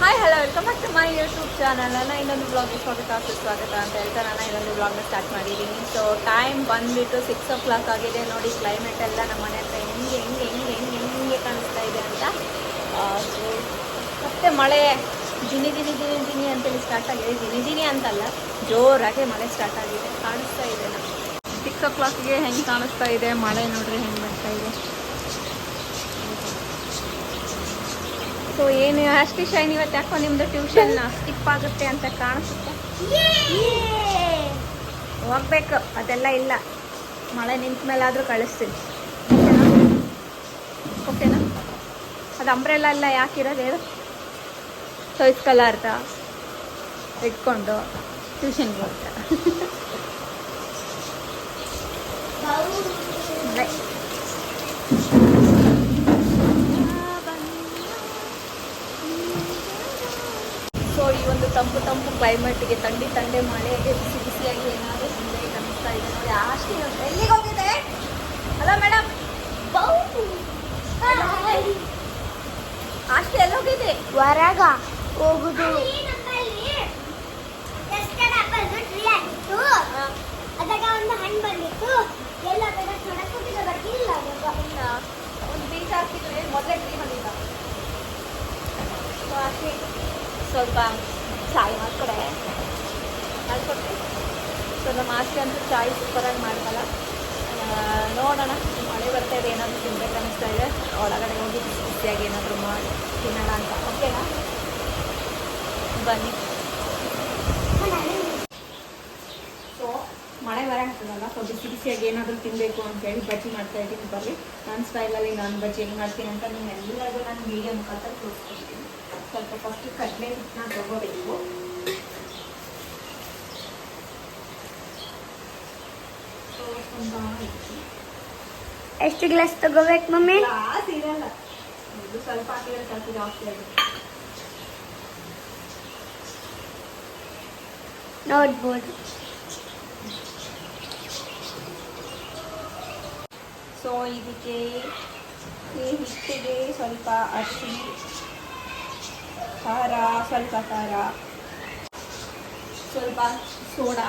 Hi hello welcome back to my YouTube channel ನನ್ನ ಇನ್ನೊಂದು ಬ್ಲಾಗ್ಗೆ ಸ್ವಾಗತ, ಸುಸ್ವಾಗತ ಅಂತ ಹೇಳ್ತಾ ನಾನು ಇನ್ನೊಂದು ಬ್ಲಾಗ್ನ ಸ್ಟಾರ್ಟ್ ಮಾಡಿದ್ದೀನಿ. ಸೊ ಟೈಮ್ ಬಂದುಬಿಟ್ಟು ಸಿಕ್ಸ್ ಓ ಕ್ಲಾಕ್ ಆಗಿದೆ. ನೋಡಿ ಕ್ಲೈಮೇಟ್ ಎಲ್ಲ ನಮ್ಮ ಮನೆ ಹತ್ರ ಹೆಂಗೆ ಹೆಂಗೆ ಹೆಂಗೆ ಹೆಂಗೆ ಹೆಂಗೆ ಕಾಣಿಸ್ತಾ ಇದೆ ಅಂತ. ಮತ್ತೆ ಮಳೆ ದಿನಿ ದಿನಿ ದಿನಿ ದಿನಿ ಅಂತೇಳಿ ಸ್ಟಾರ್ಟ್ ಆಗಿದೆ. ದಿನಿ ದಿನಿ ಅಂತಲ್ಲ, ಜೋರಾಗಿ ಮಳೆ ಸ್ಟಾರ್ಟ್ ಆಗಿದೆ. ಕಾಣಿಸ್ತಾ ಇದೆ ನಾನು ಸಿಕ್ಸ್ ಓ ಕ್ಲಾಕ್ಗೆ ಹೆಂಗೆ ಕಾಣಿಸ್ತಾ ಇದೆ? ಮಳೆ ನೋಡ್ರಿ ಹೆಂಗೆ ಬರ್ತಾ ಇದೆ? ಸೊ ಏನು? ಅಷ್ಟು ಶೈನ್ ಇವತ್ತು ಯಾಕೋ ನಿಮ್ಮದು ಟ್ಯೂಷನ್ ಸ್ಕಿಪ್ ಆಗುತ್ತೆ ಅಂತ ಕಾಣಿಸುತ್ತೆ. ಹೋಗ್ಬೇಕು. ಅದೆಲ್ಲ ಇಲ್ಲ. ಮಳೆ ನಿಂತ ಮೇಲಾದರೂ ಕಳಿಸ್ತೀನಿ. ಓಕೆನಾ? ಅದು ಅಂಬ್ರೆಲ್ಲ ಎಲ್ಲ ಯಾಕಿರೋದು ಹೇಳು? ಸೊ ಇಸ್ಕಲಾರ್ದ ಇಟ್ಕೊಂಡು ಟ್ಯೂಷನ್ಗೆ ಹೋಗ್ತಾರೆ ಬಾಯ್ ಸೊ ಈ ಒಂದು ತಂಪು ತಂಪು ಕ್ಲೈಮೇಟ್ಗೆ ತಂಡಿ ತಂಡೆ ಮಳೆಗೆ ಬಿಸಿ ಬಿಸಿಯಾಗಿ ಏನಾದರೂ ತಿನ್ಬೇಕು ಕಾಣಿಸ್ತಾ ಇದೆ. ನೋಡಿ ಅಷ್ಟೇ ಎಲ್ಲಿಗೆ ಹೋಗಿದೆ ಅಲ್ಲ ಮೇಡಮ್ ಅಷ್ಟೇ ಎಲ್ಲಿ ಹೋಗಿದೆ ಹೊರಗ ಹೋಗುದು. ಅದಾಗ ಒಂದು ಹಣ್ಣು ಬಂದಿತ್ತು. ಎಲ್ಲ ನೋಡಕ್ಕೆ ಬರ್ತಿಲ್ಲ ಒಂದು ಬೀಜ ಹಾಕಿದ್ರೆ ಮೊದಲೇ ಟ್ರೀ ಬಂದಿಲ್ಲ ಸೊ ಸ್ವಲ್ಪ ಸೊ ಅಂತ ಚಾಯ್ ಸೂಪರಾಗಿ ಮಾಡ್ತಲ್ಲ. ನೋಡೋಣ ಮಳೆ ಬರ್ತಾ ಇದೆ ಏನಾದರೂ ತಿನ್ಬೇಕು ಅನ್ನಿಸ್ತಾ ಇದೆ. ಒಳಗಡೆ ಹೋಗಿ ಬಿಸಿಯಾಗಿ ಏನಾದರೂ ಮಾಡಿ ತಿನ್ನೋಣ ಅಂತ. ಓಕೆನಾ ಬನ್ನಿ. ಸೊ ಮಳೆ ಬರೋಕ್ಕಾಗಲ್ಲ ಸೊ ಬಿಸಿ ಬಿಸಿಯಾಗಿ ಏನಾದರೂ ತಿನ್ನಬೇಕು ಅಂತ ಹೇಳಿ ಬಜ್ಜಿ ಮಾಡ್ತಾ ಇದ್ದೀನಿ ಬರ್ರಿ ನನ್ನ ಸ್ಟೈಲಲ್ಲಿ ನಾನು ಬಜ್ಜಿ ಹೆಂಗೆ ಮಾಡ್ತೀನಿ ಅಂತ ನಿಮ್ಮೆಲ್ಲರಿಗೂ ನಾನು ಮೀಡಿಯಂ ಮುಖಾಂತರ ತೋರಿಸ್ಕೊಡ್ತೀನಿ. ಸ್ವಲ್ಪ ಫಸ್ಟ್ ಕಡಲೆ ಹಿಟ್ಟನ್ನ ತಗೋಬೇಕು ಸೊ ಸ್ವಲ್ಪ ಹಿಟ್ಟು. ಎಷ್ಟು ಗ್ಲಾಸ್ ತಗೋಬೇಕು ಮಮ್ಮಿ? ಗ್ಲಾಸ್ ಇರಲ್ಲ. ಇದು ಸ್ವಲ್ಪ ಹಾಕಿದ್ರೆ ಸ್ವಲ್ಪ ಜಾಸ್ತಿ ಆಗುತ್ತೆ. ನೋಡ್ಬೋದು. ಸೊ ಇದಕ್ಕೆ ಈ ಹಿಟ್ಟಿಗೆ ಸ್ವಲ್ಪ ಅರಿಶಿನ ಖಾರ ಸ್ವಲ್ಪ ಖಾರ ಸ್ವಲ್ಪ ಸೋಡಾ.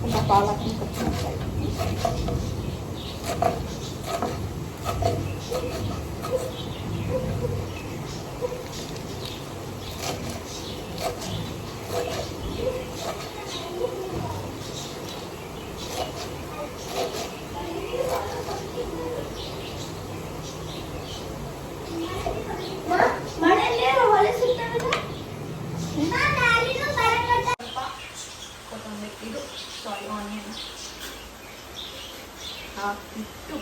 ತುಂಬ ಪಾಲಕ್ ಮಿಕ್ಸ್ ಮಾಡ್ತಾ ಇದ್ದೀವಿ たきっと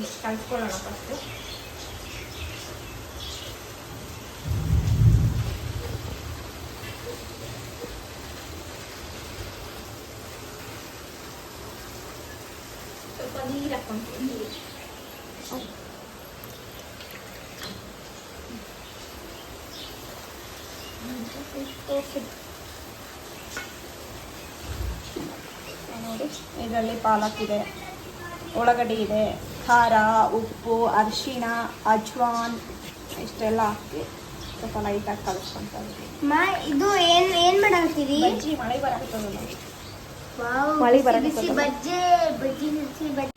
一回袋の中して。panira con panira. Oh. Mm, this is perfect. ನೋಡಿ. ಇದರಲ್ಲಿ ಪಾಲಕ್ ಇದೆ ಉಳ್ಳಾಗಡ್ಡಿ ಇದೆ ಖಾರ ಉಪ್ಪು ಅರಿಶಿಣ ಅಜ್ವಾನ್ ಇಷ್ಟೆಲ್ಲ ಹಾಕಿ ಸ್ವಲ್ಪ ಲೈಟಾಗಿ ಕಲಿಸ್ಕೊಂತ ಮಾ ಇದು ಏನ್ ಏನ್ ಬಜ್ಜಿ ಮಳೆ ಬರಾಕತ್ತದಲ್ಲ ವಾವ್, ಮಳೆ. ಬಿಸಿ ಬಜ್ಜಿ ಬಜ್ಜಿ ಬಿಸಿ ಬಜ್ಜಿ.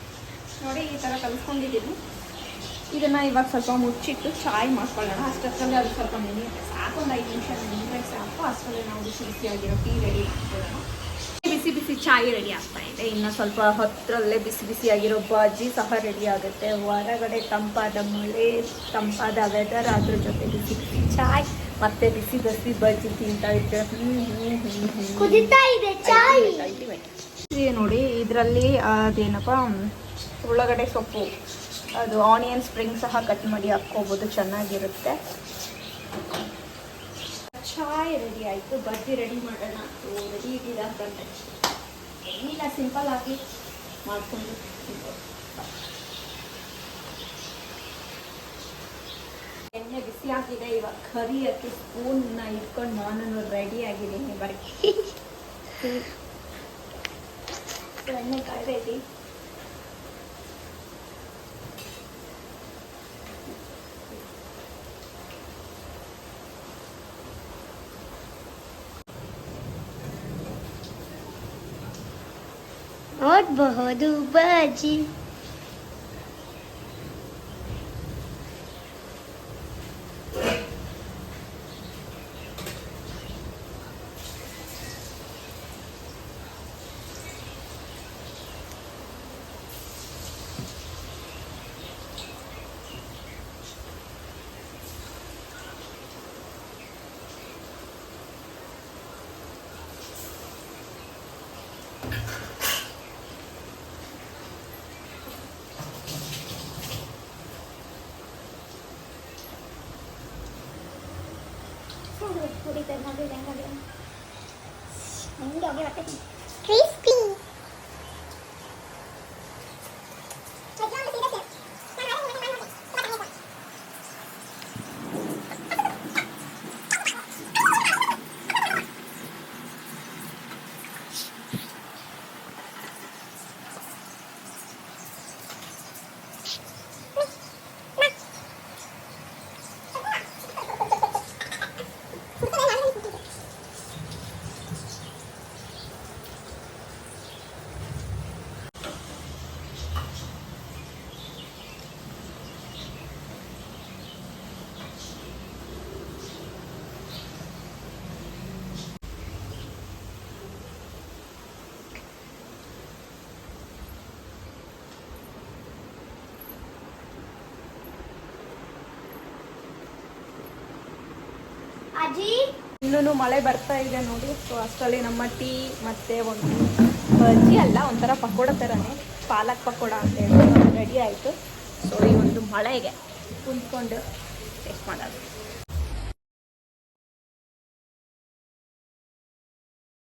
ನೋಡಿ ಈ ತರ ಕಲಿಸ್ಕೊಂಡಿದ್ದೀನಿ. ಇದನ್ನ ಇವಾಗ ಸ್ವಲ್ಪ ಮುಚ್ಚಿಟ್ಟು ಚಾಯ್ ಮಾಡ್ಕೊಳ್ಳೋಣ. ಅಷ್ಟೊತ್ತಲ್ಲಿ ಅದು ಸ್ವಲ್ಪ ನೆನೆಯುತ್ತೆ ಸಾಕು ಒಂದು ಐದು ನಿಮಿಷ ನೆನೆದ್ರೆ ಸಾಕು. ಅಷ್ಟರಲ್ಲಿ ನಾವು ಬಿಸಿ ಬಿಸಿಯಾಗಿರೋ ಟೀ ರೆಡಿ ಮಾಡ್ಕೊಳ್ಳೋಣ. ಬಿಸಿ ಬಿಸಿ ಚಾಯ್ ರೆಡಿ ಆಗ್ತಾ ಇದೆ. ಇನ್ನು ಸ್ವಲ್ಪ ಹೊತ್ತರಲ್ಲೇ ಬಿಸಿ ಬಿಸಿಯಾಗಿರೋ ಬಾಜಿ ಸಹ ರೆಡಿ ಆಗುತ್ತೆ. ಹೊರಗಡೆ ತಂಪಾದ ಮಳೆ ತಂಪಾದ ವೆದರ್ ಅದ್ರ ಜೊತೆ ಬಿಸಿ ಬಿಸಿ ಚಾಯ್ ಮತ್ತೆ ಬಿಸಿ ಬಿಸಿ ಬಜ್ಜಿ ತಿಂತಾ ಇದ್ದೆ ನೋಡಿ ಇದರಲ್ಲಿ ಅದೇನಪ್ಪ ಉಳ್ಳಾಗಡೆ ಸೊಪ್ಪು. ಅದು ಆನಿಯನ್ ಸ್ಪ್ರಿಂಗ್ ಸಹ ಕಟ್ ಮಾಡಿ ಹಾಕ್ಕೋಬೋದು ಚೆನ್ನಾಗಿರುತ್ತೆ. ಚಾಯ್ ರೆಡಿ ಆಯಿತು. ಬಜ್ಜಿ ರೆಡಿ ಮಾಡೋಣ. ಸೊ ರೆಡಿ ಇಟ್ಟಿಲ್ಲ ಅಂತಂದ್ರೆ ಏನಿಲ್ಲ ಸಿಂಪಲ್ ಆಗಿ ಮಾಡಿಕೊಂಡು ಎಣ್ಣೆ ಬಿಸಿ ಆಗಿದೆ ಇವಾಗ ಕರಿಯಕ್ಕೆ ಸ್ಪೂನ್ನ ಇಟ್ಕೊಂಡು ನಾನು ರೆಡಿ ಆಗಿದ್ದೀನಿ. ಬರೀ ಸೊ ಎಣ್ಣೆ बहुत बहुत ऊपर ನೋಡಿ ಹೆಂಗೆ ಹೆಂಗೆ ಹೋಗಿ ಬರ್ತೈತಿ ಕ್ರಿಸ್ಪಿ ಇನ್ನೂ ಮಳೆ ಬರ್ತಾ ಇದೆ ನೋಡಿ. ಸೊ ಅಷ್ಟರಲ್ಲಿ ನಮ್ಮ ಟೀ ಮತ್ತೆ ಒಂದು ಬಜ್ಜಿ ಅಲ್ಲ, ಒಂಥರ ಪಕೋಡ ಥರನೇ ಪಾಲಕ್ ಪಕೋಡ ಅಂತ ಹೇಳಿ, ರೆಡಿ ಆಯಿತು. ಸೊ ಈ ಒಂದು ಮಳೆಗೆ ಕುಂತ್ಕೊಂಡು ಟೇಸ್ಟ್ ಮಾಡೋದು.